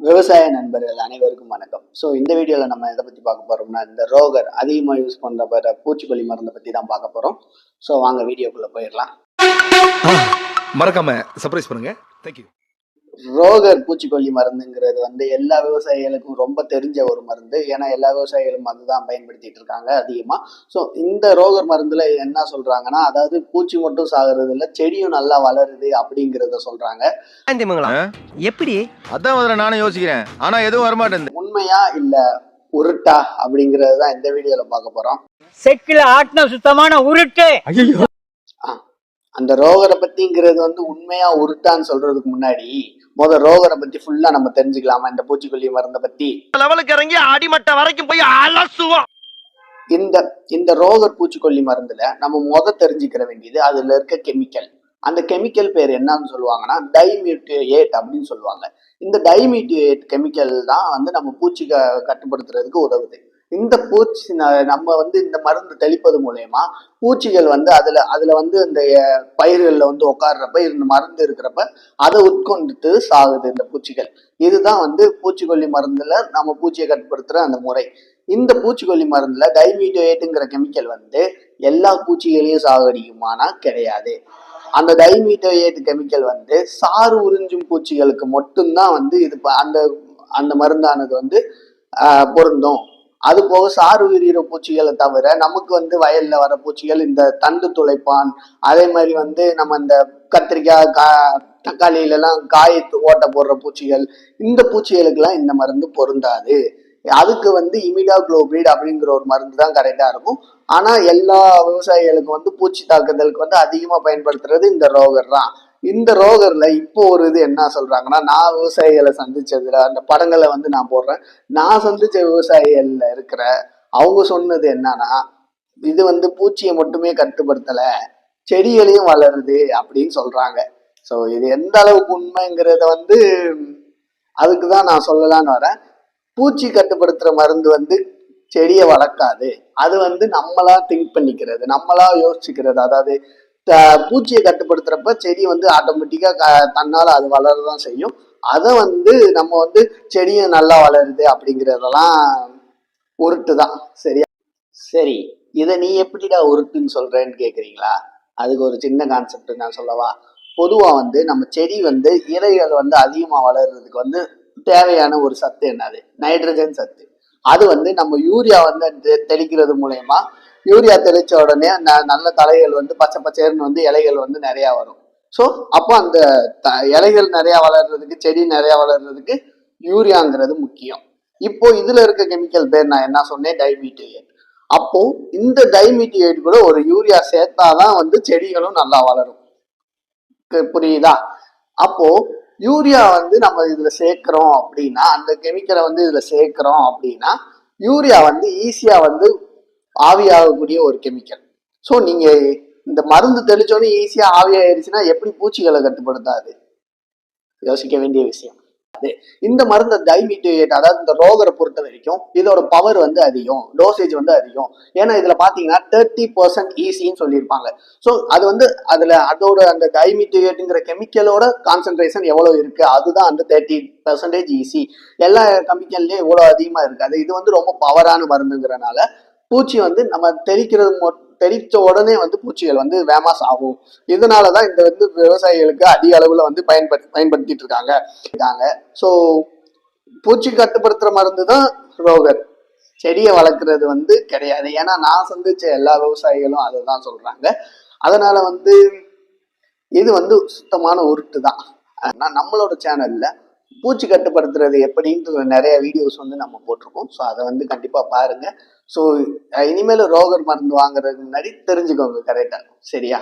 விவசாய நண்பர்கள் அனைவருக்கும் வணக்கம். ஸோ இந்த வீடியோவில் நம்ம எதை பற்றி பார்க்க போகிறோம்னா இந்த ரோகர் அதிகமாக யூஸ் பண்ணுற பூச்சிக்கொல்லி மருந்தை பற்றி தான் பார்க்க போகிறோம் ஸோ வாங்க வீடியோக்குள்ளே போயிடலாம். மறக்காம சர்ப்ரைஸ் பண்ணுங்க. தேங்க்யூ ரோகர் பூச்சிக்கொல்லி மருந்துங்கிறது வந்து எல்லா விவசாயிகளுக்கும் ரொம்ப தெரிஞ்ச ஒரு மருந்து. ஏன்னா எல்லா விவசாயிகளும் அதுதான் பயன்படுத்திட்டு இருக்காங்க அதிகமாக ஸோ இந்த ரோகர் மருந்துல என்ன சொல்றாங்கன்னா அதாவது பூச்சி மட்டும் சாகுறது இல்லை செடியும் நல்லா வளருது அப்படிங்கிறத சொல்றாங்க. எப்படி? அதான் முதல்ல நானும் யோசிக்கிறேன். ஆனா எதுவும் வரமாட்டேன் உண்மையா இல்லை உருட்டா அப்படிங்கிறது தான் இந்த வீடியோவில் பார்க்க போகிறோம் செக்கில ஆட்டின சுத்தமான உருட்டு. அந்த ரோகரை பத்திங்கிறது வந்து உண்மையா உருட்டான்னு சொல்றதுக்கு முன்னாடி முத ரோகரை பத்தி ஃபுல்லா நம்ம தெரிஞ்சுக்கலாமா? இந்த பூச்சிக்கொல்லி மருந்தை பத்தி. லெவலுக்கு இறங்கி அடிமட்டம் வரைக்கும் போய் அலசுவோம். இந்த இந்த ரோகர் பூச்சிக்கொல்லி மருந்துல நம்ம முத தெரிஞ்சுக்கிற வேண்டியது அதுல இருக்க கெமிக்கல் அந்த கெமிக்கல் பேர் என்னன்னு சொல்லுவாங்கன்னா டைமியூட்டியேட் அப்படின்னு சொல்லுவாங்க. இந்த டைமியூட்டியேட் கெமிக்கல் தான் வந்து நம்ம பூச்சி க- கட்டுப்படுத்துறதுக்கு உதவுது. இந்த பூச்சி நம்ம வந்து இந்த மருந்து தெளிப்பது மூலயமா பூச்சிகள் வந்து அதுல அதுல வந்து இந்த பயிர்களில் வந்து உட்கார்றப்ப இந்த மருந்து இருக்கிறப்ப அதை உட்கொண்டு சாகுது இந்த பூச்சிகள். இதுதான் வந்து பூச்சிக்கொல்லி மருந்துல நம்ம பூச்சியை கட்டுப்படுத்துற அந்த முறை. இந்த பூச்சிக்கொல்லி மருந்துல டைமீட்டோயேட்டுங்கிற கெமிக்கல் வந்து எல்லா பூச்சிகளையும் சாகடிக்குமானா கிடையாது. அந்த டைமீட்டோயேட் கெமிக்கல் வந்து சாறு உறிஞ்சும் பூச்சிகளுக்கு மட்டும்தான் வந்து இது ப- அந்த அந்த மருந்தானது வந்து பொருந்தும். அது போக சாறு உயிரிற பூச்சிகளை தவிர நமக்கு வந்து வயல்ல வர பூச்சிகள் இந்த தண்டு துளைப்பான் அதே மாதிரி வந்து நம்ம இந்த கத்திரிக்காய் கா தக்காளியிலலாம் காய் ஓட்ட போடுற பூச்சிகள் இந்த பூச்சிகளுக்கெல்லாம் இந்த மருந்து பொருந்தாது. அதுக்கு வந்து இமிடா குளோபிரிட் அப்படிங்கிற ஒரு மருந்து தான் கரெக்டாக இருக்கும். ஆனால் எல்லா விவசாயிகளுக்கும் வந்து பூச்சி தாக்குதலுக்கு வந்து அதிகமாக பயன்படுத்துறது இந்த ரோகர் தான். இந்த ரோகர்ல இப்போ ஒரு இது என்ன சொல்றாங்கன்னா நான் விவசாயிகளை சந்திச்சதுல அந்த படங்களை வந்து நான் போடுறேன். நான் சந்திச்ச விவசாயிகள்ல இருக்கிற அவங்க சொன்னது என்னன்னா இது வந்து பூச்சியை மட்டுமே கட்டுப்படுத்தல செடிகளையும் வளருது அப்படின்னு சொல்றாங்க. ஸோ இது எந்த அளவுக்கு உண்மைங்கிறத வந்து அதுக்கு தான் நான் சொல்லலான்னு வரேன். பூச்சி கட்டுப்படுத்துற மருந்து வந்து செடியை வளர்க்காது. அது வந்து நம்மளா திங்க் பண்ணிக்கிறது நம்மளா யோசிச்சுக்கிறது. அதாவது பூச்சியை கட்டுப்படுத்துறப்ப செடி வந்து ஆட்டோமேட்டிக்காக க- தன்னால அது வளரதான் செய்யும். அதை வந்து நம்ம வந்து செடியும் நல்லா வளருது அப்படிங்கிறதெல்லாம் உருட்டு தான் சரியா? சரி இதை நீ எப்படிடா உருட்டுன்னு சொல்கிறேன்னு கேட்குறீங்களா அதுக்கு ஒரு சின்ன கான்செப்ட் நான் சொல்லவா? பொதுவாக வந்து நம்ம செடி வந்து இலைகள் வந்து அதிகமாக வளர்றதுக்கு வந்து தேவையான ஒரு சத்து என்னது? நைட்ரஜன் சத்து. அது வந்து நம்ம யூரியா வந்து தெளிக்கிறது மூலயமா யூரியா தெளிச்ச உடனே ந- நல்ல தலைகள் வந்து பச்சை பச்சைன்னு வந்து இலைகள் வந்து நிறையா வரும். ஸோ அப்போ அந்த த- இலைகள் நிறையா வளர்றதுக்கு செடி நிறையா வளர்றதுக்கு யூரியாங்கிறது முக்கியம். இப்போ இதில் இருக்க கெமிக்கல் பேர் நான் என்ன சொன்னேன்? டைமீட்டியேட் அப்போ இந்த டைமீட்டியேட் கூட ஒரு யூரியா சேர்த்தாதான் வந்து செடிகளும் நல்லா வளரும். புரியுதா? அப்போ யூரியா வந்து நம்ம இதுல சேர்க்கிறோம் அப்படின்னா அந்த கெமிக்கலை வந்து இதுல சேர்க்கிறோம் அப்படின்னா யூரியா வந்து ஈஸியா வந்து ஆவியாகக்கூடிய ஒரு கெமிக்கல். ஸோ நீங்க இந்த மருந்து தெளிச்சோன்னு ஈஸியா ஆவியாயிருச்சுன்னா எப்படி பூச்சிகளை கட்டுப்படுத்தாது யோசிக்க வேண்டிய விஷயம். அது இந்த மருந்து டைமிட்டேட் அதாவது இந்த ரோகரை பொறுத்த வரைக்கும் இதோட பவர் வந்து அதிகம் டோசேஜ் வந்து அதிகம். ஏன்னா இதுல பாத்தீங்கன்னா தேர்ட்டி பர்சன்ட் ஈஸின்னு சொல்லியிருப்பாங்க. ஸோ அது வந்து அதுல அதோட அந்த டைமிட்டேட்டுங்கிற கெமிக்கலோட கான்சென்ட்ரேஷன் எவ்வளவு இருக்கு? அதுதான் அந்த தேர்ட்டி பர்சன்டேஜ் ஈஸி எல்லா கெமிக்கல்லையும் இவ்வளோ அதிகமா இருக்காது இது வந்து ரொம்ப பவரான மருந்துங்கிறனால பூச்சி வந்து நம்ம தெளிக்கிறது மொ- உடனே வந்து பூச்சிகள் வந்து வேமாஸ் ஆகும். இதனாலதான் இந்த வந்து விவசாயிகளுக்கு அதிக அளவுல வந்து பயன்படுத்தி பயன்படுத்திட்டு இருக்காங்க. இருக்காங்க. ஸோ பூச்சி கட்டுப்படுத்துற மருந்து தான் ரோகர். செடியை வளர்க்குறது வந்து கிடையாது. ஏன்னா நான் சந்திச்ச எல்லா விவசாயிகளும் அதை தான் சொல்றாங்க. அதனால வந்து இது வந்து சுத்தமான உருட்டு தான் ஆனால் நம்மளோட சேனல்ல பூச்சி கட்டுப்படுத்துறது எப்படின்ட்டு நிறைய வீடியோஸ் வந்து நம்ம போட்டிருக்கோம். ஸோ அதை வந்து கண்டிப்பாக பாருங்க. ஸோ இனிமேல் ரோகர் மருந்து வாங்குறதுக்கு முன்னாடி தெரிஞ்சுக்கோங்க கரெக்டாக சரியா?